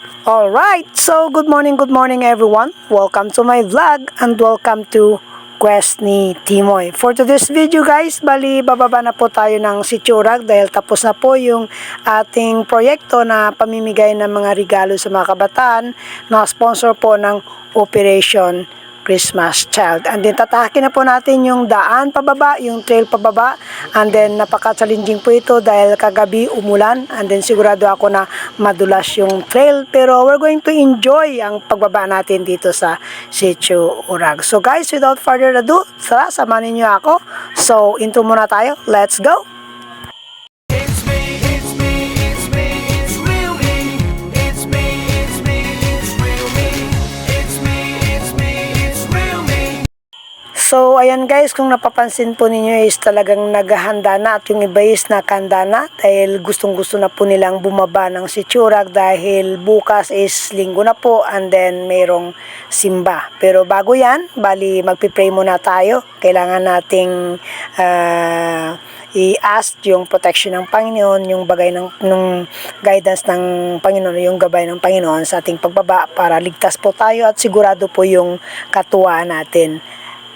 Alright, so good morning, good morning everyone. Welcome to my vlog and welcome to Quest ni Timoy. For today's video guys, bali bababa na po tayo ng Sichurag dahil tapos na po yung ating proyekto na pamimigay ng mga regalo sa mga kabataan na sponsor po ng Operation Christmas Child. And then tatahakin na po natin yung daan pababa, yung trail pababa. And then napaka-challenging po ito dahil kagabi umulan. And then sigurado ako na madulas yung trail. Pero we're going to enjoy ang pagbaba natin dito sa Sitio Urag. So guys, without further ado, tara, samanin niyo ako. So intro muna tayo. Let's go! So, ayan guys, kung napapansin po ninyo is talagang naghahanda na at yung iba is nakahanda na dahil gustong gusto na po nilang bumaba ng Sichurag dahil bukas is linggo na po and then mayroong simba. Pero bago yan, bali magpipray muna tayo. Kailangan nating ah, i-ask yung protection ng Panginoon, yung bagay ng nung guidance ng Panginoon, yung gabay ng Panginoon sa ating pagbaba para ligtas po tayo at sigurado po yung katuwaan natin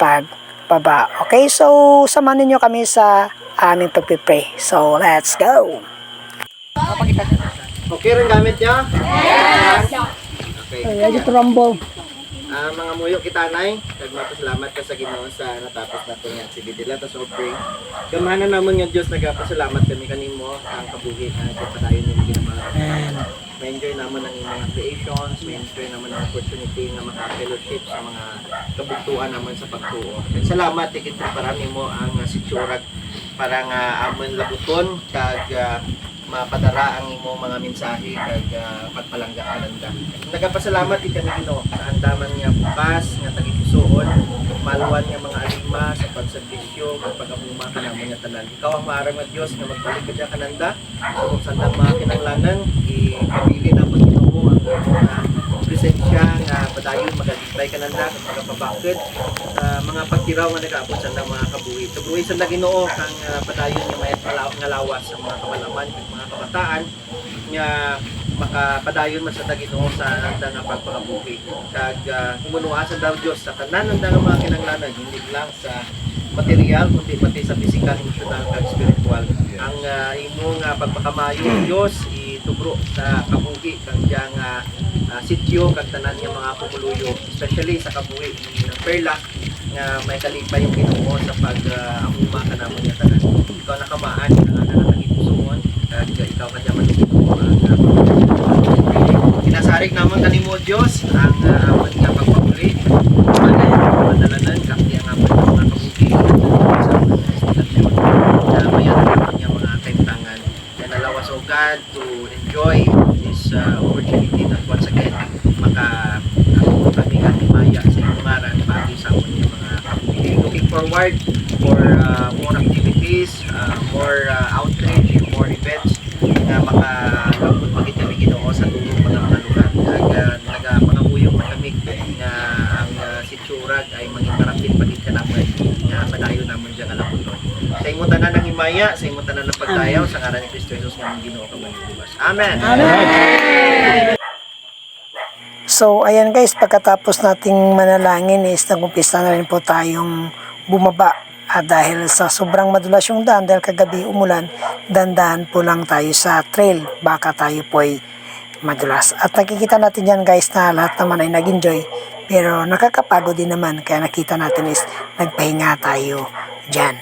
pagbaba. Okay, so samahan niyo kami sa aming pagpipray. So, let's go! Okay rin gamit niya? Yes! Okay. Ready to rumble. Ah, mga muyo kita nay, nagmapasalamat ka sa Ginoo sa natapos na itong activity la tas pray. Gamahanan namon nga Dios nagapasalamat kami kanimo ang kabuhi na sa padayon ni ginama. Ma-enjoy naman ang imong creations, ma-enjoy naman ang opportunity na maka-fellowship sa mga kabugtuan naman sa pagtuo. Salamat tikit parami mo ang uh, sitsurag para nga amon labuton kag ah, mapadara ang imong mga mensahe kag uh, pagpalangga kananda. Nagapasalamat di kami Ginoo sa andaman nga bukas nga tagipusoon, maluwan nga mga alima sa pagserbisyo kag pagabuma kanamo nga tanan. Ikaw ang maarang nga Dios nga magbalik ka kananda. So kung sandang mga kinanglanan, ipabili na Ginoo ang uh, presensya nga padayon magalipay kananda kag magapabakod sa mga pagtiraw nga nagaabot sa mga kabuhi. Tugruy sa Ginoo kang uh, padayon nga may nga lawas sa mga kamalaman ug mga kabataan nga makapadayon man sa Ginoo sa nga pagpakabuhi. Kag uh, himunuasan daw Dios sa tanan ng nga mga kinanglanan hindi lang sa material kundi pati sa physical, emotional, kag spiritual. Ang uh, imong uh, pagpakamayo Dios itubro sa kabuhi kang diyang uh, uh, sityo kag tanan nga mga pumuluyo especially sa kabuhi ng Perla nga may kalipay yung Ginoo sa pag uh, amuma ka namon nga tanan ikaw nakamaan nga nga nagipusoon kag ikaw kadya man Inasarig naman kanimo Dios ang uh, amon nga pagpapuli. Manay madalanan kapti ang amon nga destinasyon na mayan naman yung mga kaintangan and allow us, oh God, to enjoy this uh, opportunity that once again maka ako kami nga himaya sa imaran pati sa mga kabuhi. Looking forward for uh, more activities, uh, more uh, outreach, more events na maka lambot magit kami Ginoo sa tulong mga mga lugar. Kag uh, nagapangabuyong man kami nga ang uh, sitsurag ay mangin marapit pagit ka naman nga diyan nga laputon. Sa imo tanan ng himaya, sa imo tanan ng pagdayaw sa ngalan ni Kristo Jesus nga among Ginoo ka manlubas. Amen. So, ayan guys, pagkatapos nating manalangin is nagumpisa na rin po tayong bumaba. At dahil sa sobrang madulas yung daan, dahil kagabi umulan, dandahan po lang tayo sa trail. Baka tayo po ay madulas. At nakikita natin yan guys na lahat naman ay nag-enjoy. Pero nakakapagod din naman. Kaya nakita natin is nagpahinga tayo dyan.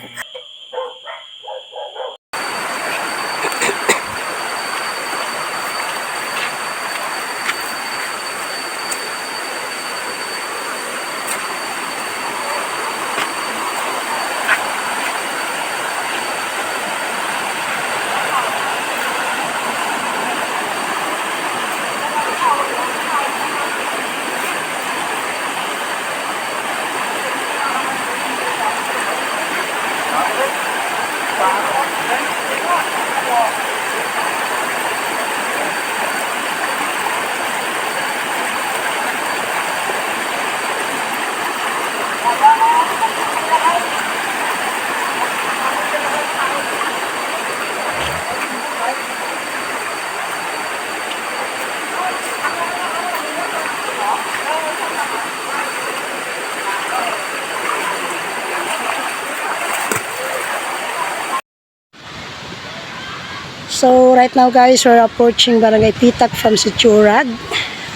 So right now guys, we're approaching Barangay Pitak from Siturag.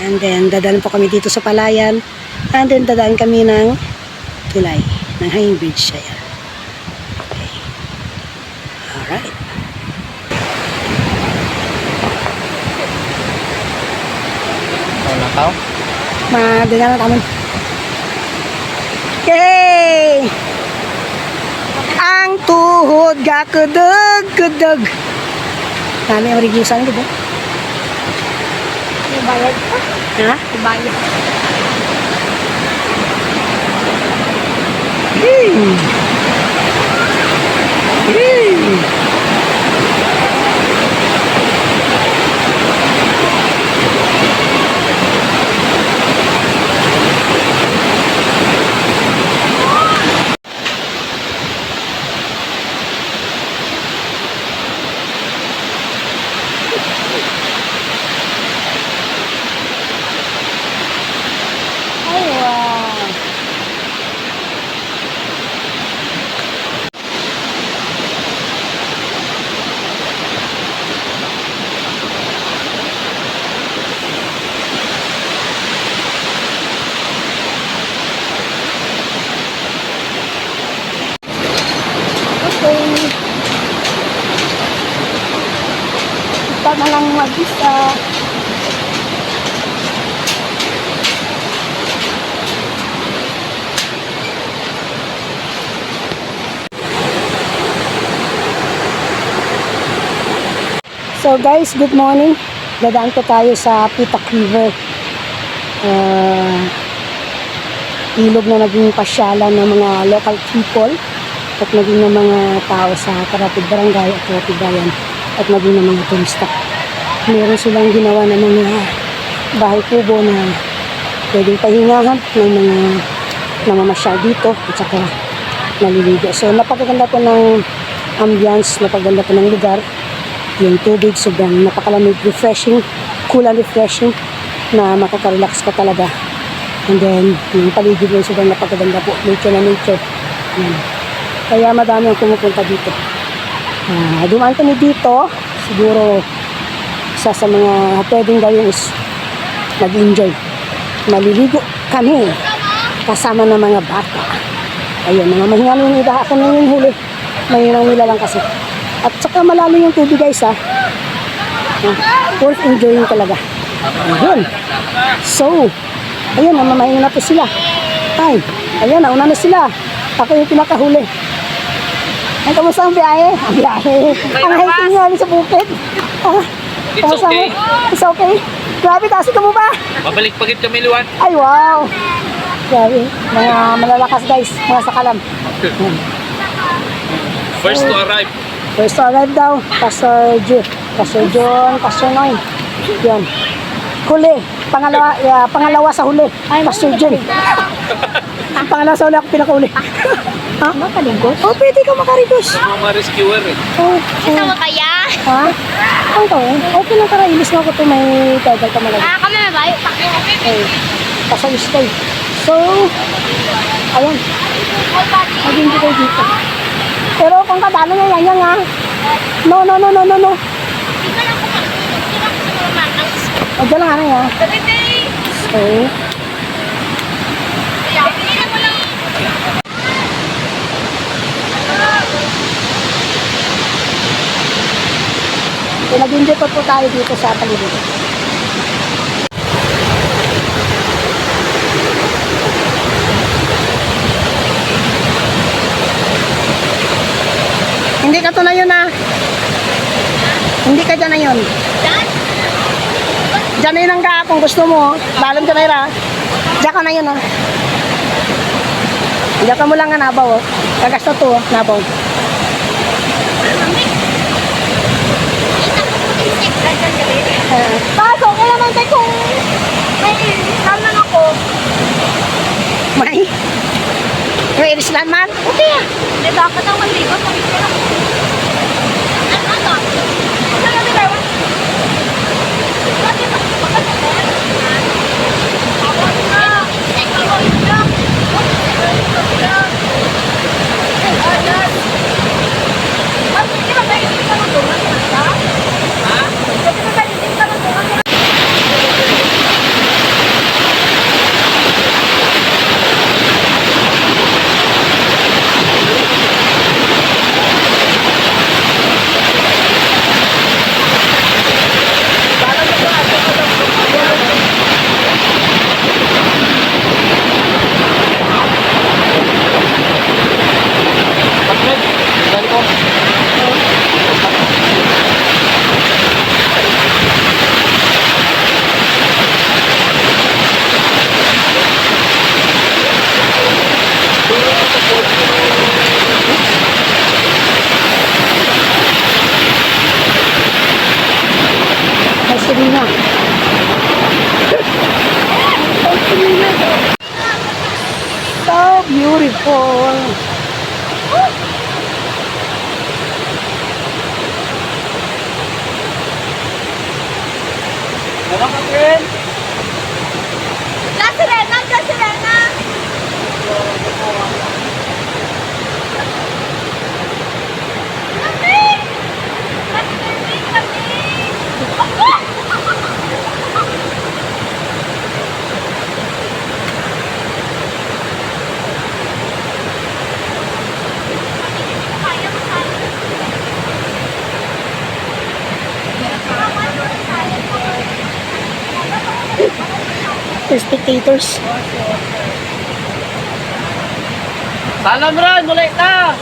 And then dadaan po kami dito sa Palayan. And then dadaan kami ng Tulay, ng Hanging Bridge. Ayan. Okay. Alright. Oh, nakaw? Madala na naman. Yay! Ang tuhod ga kedeg kedeg. Nami ang regiusan gitu. Bayad pa. Ha? Bayad. Hmm. Hmm. Ay, wow. Okay. Ito mag-isa. So guys, good morning. Dadaan po tayo sa Pitak River. Uh, ilog na naging pasyalan ng mga local people at naging ng mga tao sa Karapid Barangay at Karapid Bayan at naging ng mga turista. Meron silang ginawa ng mga bahay kubo na pwedeng pahingahan ng mga namamasyal dito at saka naliligo. So napakaganda po ng ambience, napakaganda po ng lugar yung tubig sobrang napakalamig, refreshing, cool and refreshing na makaka-relax ka talaga. And then, yung paligid mo sobrang napakaganda po, nature na nature. Yan. Kaya madami ang pumupunta dito. Ah, dumaan kami dito, siguro isa sa mga pwedeng gawin is mag-enjoy. Maliligo kami kasama ng mga bata. Ayun, mga mahinga yung iba. Ako na yung huli. Mahinang nila lang kasi. At saka malalim yung tubig guys ha. Ah, worth enjoying talaga. Ayun. So, ayun, namamahinga na po sila. Ay, ayun, nauna na sila. Ako yung pinakahuli. Ay, kamusta ang biyahe? Ang biyahe. Ang hiking nga sa bukid. Ah, It's kamusta okay. mo? It's okay. Grabe, kasi ka mo ba? Babalik pagit kami luwan. Ay, wow! Grabe. Mga malalakas guys, mga sakalam. First to arrive. First to arrive daw, Pastor Ju. Pastor John, Pastor Noy. Yun. Huli. Pangalawa, yeah, pangalawa sa huli. Pastor John. Ang pangalawa sa huli ako pinakahuli. ha? Makalingkot? Oh, pwede ka makarigos. Mga rescuer eh. Oh, Kita oh. mo kaya? Ha? Ang to, okay lang tara. Ilis na ako to may tagal pa malagay. Ah, kami mabayo pa. Eh, pasal stay. So, ayun. Mag-enjoy kayo dito. Pero kung kadalo niya yan yan ha. No, no, no, no, no, no. Hindi ko lang kung hindi lang kung mamang. Huwag ka lang ano ya. So, Kaya, hindi na mo lang. So nag-enjoy po tayo dito sa paligid. Hindi ka to na yun ah. Hindi ka dyan na yun. Dan? Diyan na yun ang ka kung gusto mo. Balon ka na yun ah. Diyan ka na yun ah. Diyan ka mo lang nga nabaw oh. Kagas na to oh, nabaw. Spectators. Salam ron, mulai ta!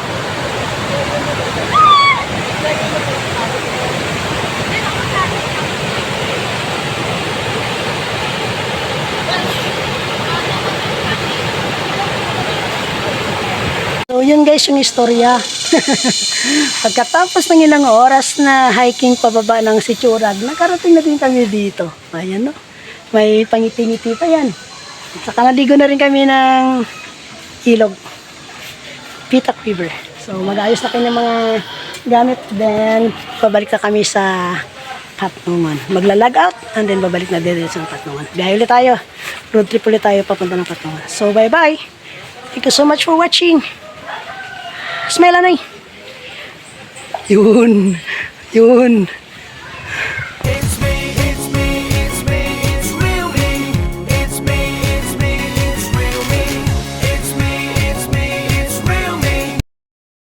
So yun guys yung istorya. Pagkatapos ng ilang oras na hiking pababa ng Sichurag, nakarating na din kami dito. Ayan no. May pangiti-ngiti pa yan. At saka naligo na rin kami ng ilog. Pitak River. So mag-ayos na kami ng mga gamit. Then pabalik na kami sa Katnungan. Magla-log out and then babalik na din sa Katnungan. Biyahe ulit tayo. Road trip ulit tayo papunta ng Katnungan. So bye-bye. Thank you so much for watching. Smile, anay. Yun. Yun.